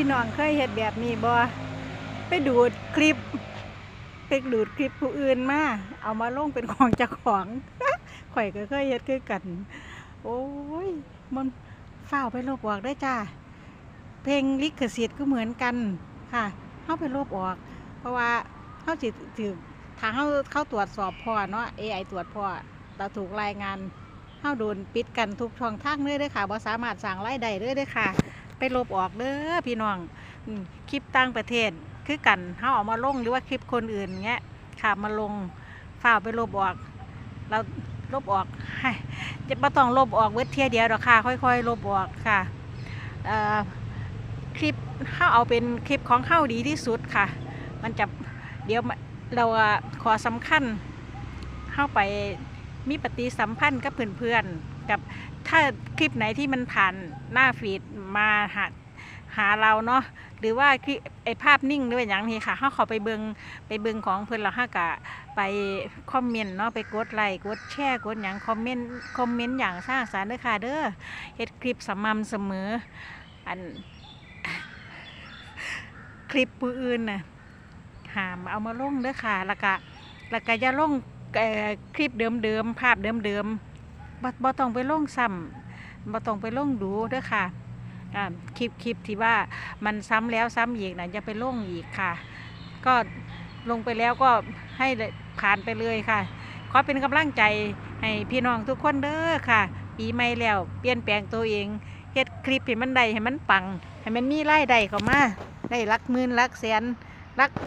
พี่น้องเคยเฮ็ดแบบนี้บ่ไปดูดคลิป ไปดูดคลิปผู้อื่นมา เอามาลงเป็นของจ้าของ ข่อยก็เคยเฮ็ดคือกัน โอ้ย มันฝ้าไปลบออกได้จ้า เพลงลิขสิทธิ์ก็เหมือนกันค่ะเข้าไปลบออก เพราะว่าเข้าสิถือทางเขาเข้าตรวจสอบพอเนาะ AI ตรวจพอเราถูกรายงานเข้าโดนปิดกันทุกช่องทางเลยเด้อค่ะบ่สามารถสั่งรายได้เลยเด้อค่ะ ไปลบออกเด้อพี่น้องคลิปต่างประเทศคือกันเขาเอามาลงหรือว่าคลิปคนอื่นเงี้ยค่ะมาลงฝ่าไปลบออก เราลบออกจะม่ต้องลบออกเวทเทียเดียวหรอกค่ะ ค่อยๆลบออกค่ะคลิปเข้าเอาเป็นคลิปของเข้าดีที่สุดค่ะ มันจะเดี๋ยวเราขอสำคัญเข้าไป มีปฏิสัมพันธ์กับเพื่อนๆกับถ้าคลิปไหนที่มันผ่านหน้าฟีดมาหาหาเราเนาะหรือว่าคลิปไอภาพนิ่งหรือว่าอย่างนี้ค่ะเขาขาไปเบิงไปเบิงของเพื่อนเราห้ากะไปคอมเมนต์เนาะไปกดไลค์กดแชร์กดอย่างคอมเมนต์คอมเมนต์อย่างสร้างสรรค์เด้อค่ะเด้อเฮ็ดคลิปสม่ำเสมออันคลิปผู้อื่นน่ะหามเอามาลงเด้อค่ะแล้วก็แล้วก็อย่าลง คลิปเดิมๆภาพเดิมๆบ่บ่ต้องไปลงซ้ำบ่ต้องไปลงดูเด้อค่ะคลิปคลิปที่ว่ามันซ้ำแล้วซ้ำอีกนะอย่าไปลงอีกค่ะ ก็ลงไปแล้วก็ให้ผ่านไปเลยค่ะ ขอเป็นกำลังใจให้พี่น้องทุกคนเด้อค่ะ ปีใหม่แล้วเปลี่ยนแปลงตัวเองเฮ็ดคลิปให้มันได้ให้มันปัง ให้มันมีรายได้เข้ามาได้หลักหมื่นหลักแสนหลัก